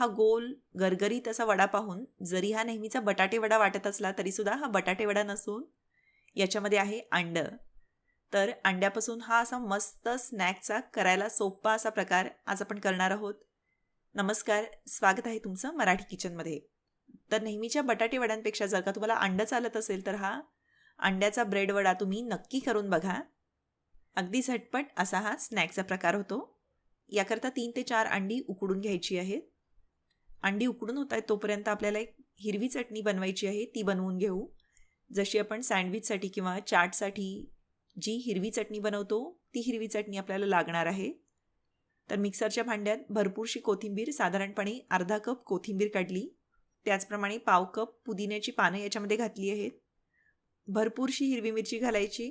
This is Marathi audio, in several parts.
हा गोल गरगरीत असा वडा पाहून जरी हा नेहमीचा बटाटे वडा वाटत असला तरीसुद्धा हा बटाटे वडा नसून याच्यामध्ये आहे अंडं. तर अंड्यापासून हा असा मस्त स्नॅकचा करायला सोपा असा प्रकार आज आपण करणार आहोत. नमस्कार स्वागत आहे तुमचं मराठी किचनमध्ये. तर नेहमीच्या बटाटे वड्यांपेक्षा जर का तुम्हाला अंडं चालत असेल तर हा अंड्याचा ब्रेड वडा तुम्ही नक्की करून बघा. अगदी झटपट असा हा स्नॅकचा प्रकार होतो. याकरता तीन ते चार अंडी उकडून घ्यायची आहेत. अंडी उकडून होत आहेत तोपर्यंत आपल्याला एक हिरवी चटणी बनवायची आहे ती बनवून घेऊ. जशी आपण सँडविचसाठी किंवा चाटसाठी जी हिरवी चटणी बनवतो ती हिरवी चटणी आपल्याला लागणार आहे. तर मिक्सरच्या भांड्यात भरपूरशी कोथिंबीर साधारणपणे अर्धा कप कोथिंबीर काढली. त्याचप्रमाणे पाव कप पुदिन्याची पानं याच्यामध्ये घातली आहेत. भरपूरशी हिरवी मिरची घालायची.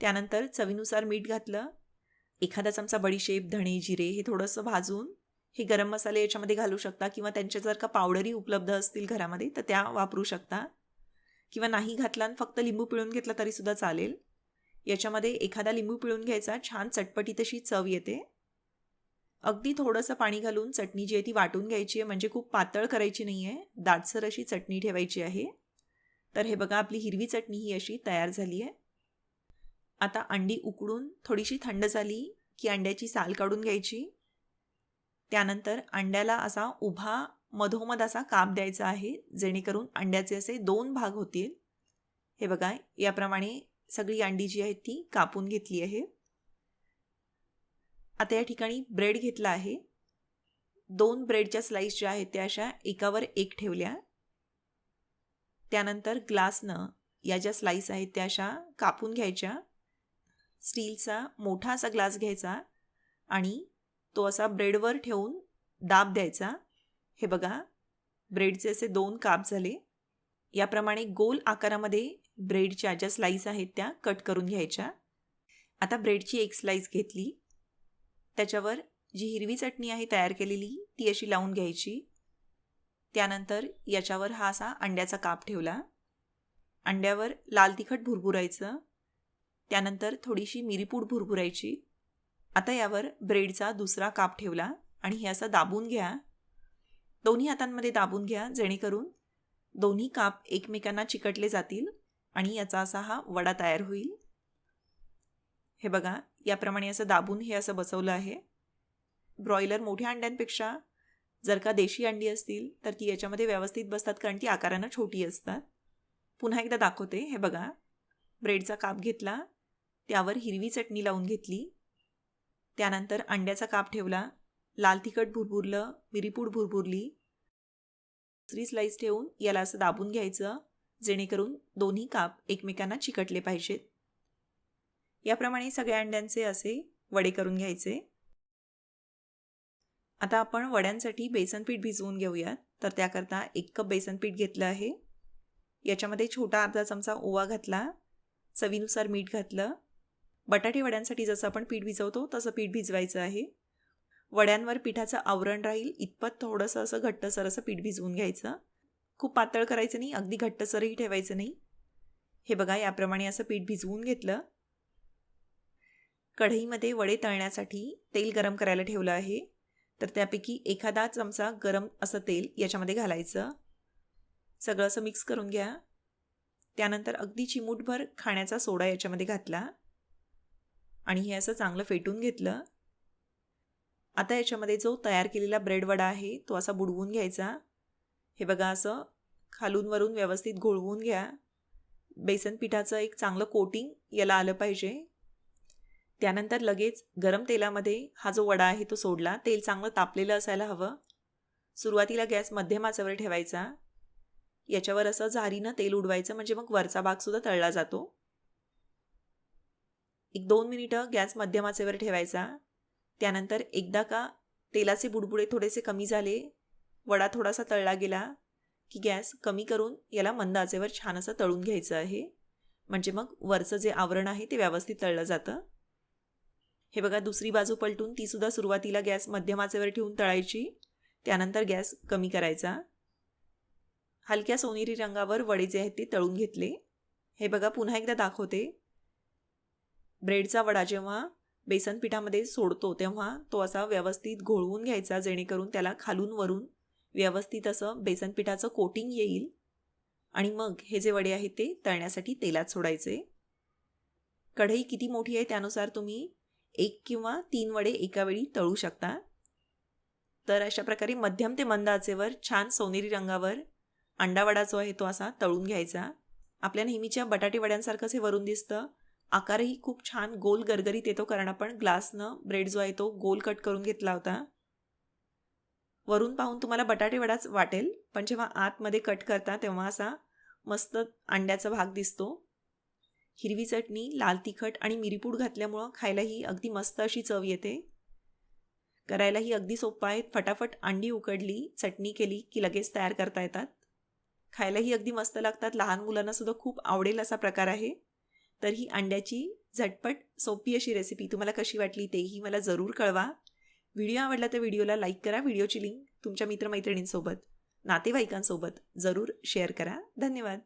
त्यानंतर चवीनुसार मीठ घातलं. एखादा चमचा बडीशेप धणे जिरे हे थोडंसं भाजून हे गरम मसाले याच्यामध्ये घालू शकता किंवा त्यांच्या जर का पावडरी उपलब्ध असतील घरामध्ये तर त्या वापरू शकता. किंवा नाही घातला आणि फक्त लिंबू पिळून घेतला तरीसुद्धा चालेल. याच्यामध्ये एखादा लिंबू पिळून घ्यायचा छान चटपटी तशी चव येते. अगदी थोडंसं पाणी घालून चटणी जी आहे ती वाटून घ्यायची आहे म्हणजे खूप पातळ करायची नाही आहे दाटसर अशी चटणी ठेवायची आहे. तर हे बघा आपली हिरवी चटणी ही अशी तयार झाली आहे. आता अंडी उकडून थोडीशी थंड झाली की अंड्याची साल काढून घ्यायची. त्यानंतर अंड्याला असा उभा मधोमध असा काप द्यायचा आहे जेणेकरून अंड्याचे असे दोन भाग होतील. हे बघा याप्रमाणे सगळी अंडी जी आहेत ती कापून घेतली आहे. आता या ठिकाणी ब्रेड घेतला आहे. दोन ब्रेडच्या स्लाईस ज्या आहेत त्या अशा एकावर एक ठेवल्या. त्यानंतर ग्लासनं या ज्या स्लाईस आहेत त्या अशा कापून घ्यायच्या. स्टीलचा मोठा असा ग्लास घ्यायचा आणि तो असा ब्रेडवर ठेवून दाब द्यायचा. हे बघा ब्रेडचे असे दोन काप झाले. याप्रमाणे गोल आकारामध्ये ब्रेडच्या ज्या स्लाईस आहेत त्या कट करून घ्यायच्या. आता ब्रेडची एक स्लाईस घेतली. त्याच्यावर जी हिरवी चटणी आहे तयार केलेली ती अशी लावून घ्यायची. त्यानंतर याच्यावर हा असा अंड्याचा काप ठेवला. अंड्यावर लाल तिखट भुरभुरायचं. त्यानंतर थोडीशी मिरीपूड भुरभुरायची. आता यावर ब्रेडचा दुसरा काप ठेवला आणि हे असं दाबून घ्या. दोन्ही हातांमध्ये दाबून घ्या जेणेकरून दोन्ही काप एकमेकांना चिकटले जातील आणि याचा असा हा वडा तयार होईल. हे बघा याप्रमाणे असं दाबून हे असं बसवलं आहे. ब्रॉयलर मोठ्या अंड्यांपेक्षा जर का देशी अंडी असतील तर ती याच्यामध्ये व्यवस्थित बसतात कारण ती आकारानं छोटी असतात. पुन्हा एकदा दाखवते. हे बघा ब्रेडचा काप घेतला त्यावर हिरवी चटणी लावून घेतली. त्यानंतर अंड्याचा काप ठेवला लाल तिखट भुरभुरलं मिरीपूड भुरभुरली दुसरी स्लाईस ठेवून याला असं दाबून घ्यायचं जेणेकरून दोन्ही काप एकमेकांना चिकटले पाहिजेत. याप्रमाणे सगळ्या अंड्यांचे असे वडे करून घ्यायचे. आता आपण वड्यांसाठी बेसन पीठ भिजवून घेऊयात. तर त्याकरता एक कप बेसन पीठ घेतलं आहे. याच्यामध्ये छोटा अर्धा चमचा ओवा घातला चवीनुसार मीठ घातलं बटाटे वड्यांसाठी जसं आपण पीठ भिजवतो तसं पीठ भिजवायचं आहे. वड्यांवर पिठाचं आवरण राहील इतपत थोडंसं असं घट्टसर असं पीठ भिजवून घ्यायचं. खूप पातळ करायचं नाही अगदी घट्टसरही ठेवायचं नाही. हे बघा याप्रमाणे असं पीठ भिजवून घेतलं. कढईमध्ये वडे तळण्यासाठी तेल गरम करायला ठेवलं आहे. तर त्यापैकी एखादा चमचा गरम असं तेल याच्यामध्ये घालायचं. सगळं असं मिक्स करून घ्या. त्यानंतर अगदी चिमूटभर खाण्याचा सोडा याच्यामध्ये घातला. आणि हे असं चांगलं फेटून घेतलं. आता याच्यामध्ये जो तयार केलेला ब्रेड वडा आहे तो असा बुडवून घ्यायचा. हे बघा असं खालून वरून व्यवस्थित घोळवून घ्या. बेसन पिठाचं एक चांगलं कोटिंग याला आलं पाहिजे. त्यानंतर लगेच गरम तेलामध्ये हा जो वडा आहे तो सोडला. तेल चांगलं तापलेलं असायला हवं. सुरुवातीला गॅस मध्यम आचेवर ठेवायचा. याच्यावर असं झारीनं तेल उडवायचं म्हणजे मग वरचा भागसुद्धा तळला जातो. एक दोन मिनिटं गॅस मध्यम आचेवर ठेवायचा. त्यानंतर एकदा का तेलाचे बुडबुडे थोडेसे कमी झाले वडा थोडासा तळला गेला की गॅस कमी करून याला मंद आचेवर छान असं तळून घ्यायचं आहे. म्हणजे मग वरचं जे आवरण आहे ते व्यवस्थित तळलं जातं. हे बघा दुसरी बाजू पलटून तीसुद्धा सुरुवातीला गॅस मध्यम आचेवर ठेवून तळायची. त्यानंतर गॅस कमी करायचा. हलक्या सोनेरी रंगावर वडे जे आहेत ते तळून घेतले. हे बघा पुन्हा एकदा दाखवते. ब्रेडचा वडा जेव्हा बेसन पिठामध्ये सोडतो तेव्हा तो असा व्यवस्थित घोळवून घ्यायचा जेणेकरून त्याला खालून वरून व्यवस्थित असं बेसन पिठाचं कोटिंग येईल. आणि मग हे जे वडे आहेत ते तळण्यासाठी तेलात सोडायचे. कढई किती मोठी आहे त्यानुसार तुम्ही एक किंवा तीन वडे एकावेळी तळू शकता. तर अशा प्रकारे मध्यम ते मंद आचेवर छान सोनेरी रंगावर अंडावडा जो आहे तो असा तळून घ्यायचा. आपल्या नेहमीच्या बटाटे वड्यांसारखंच हे वरून दिसतं. आकारही खूप छान गोल गरगरीत येतो कारण आपण ग्लासनं ब्रेड जो आहे तो गोल कट करून घेतला होता. वरून पाहून तुम्हाला बटाटे वडाच वाटेल पण जेव्हा आतमध्ये कट करता तेव्हा असा मस्त अंड्याचा भाग दिसतो. हिरवी चटणी लाल तिखट आणि मिरीपूड घातल्यामुळं खायलाही अगदी मस्त अशी चव येते. करायलाही अगदी सोपं आहे. फटाफट अंडी उकडली चटणी केली की लगेच तयार करता येतात. खायलाही अगदी मस्त लागतात. लहान मुलांनासुद्धा खूप आवडेल असा प्रकार आहे. तर ही अंड्याची झटपट सोपी अशी रेसिपी तुम्हाला कशी वाटली तेही मला जरूर कळवा. व्हिडिओ आवडला तर व्हिडिओला लाईक करा. व्हिडिओची लिंक तुमच्या मित्रमैत्रिणींसोबत नातेवाईकांसोबत जरूर शेअर करा. धन्यवाद.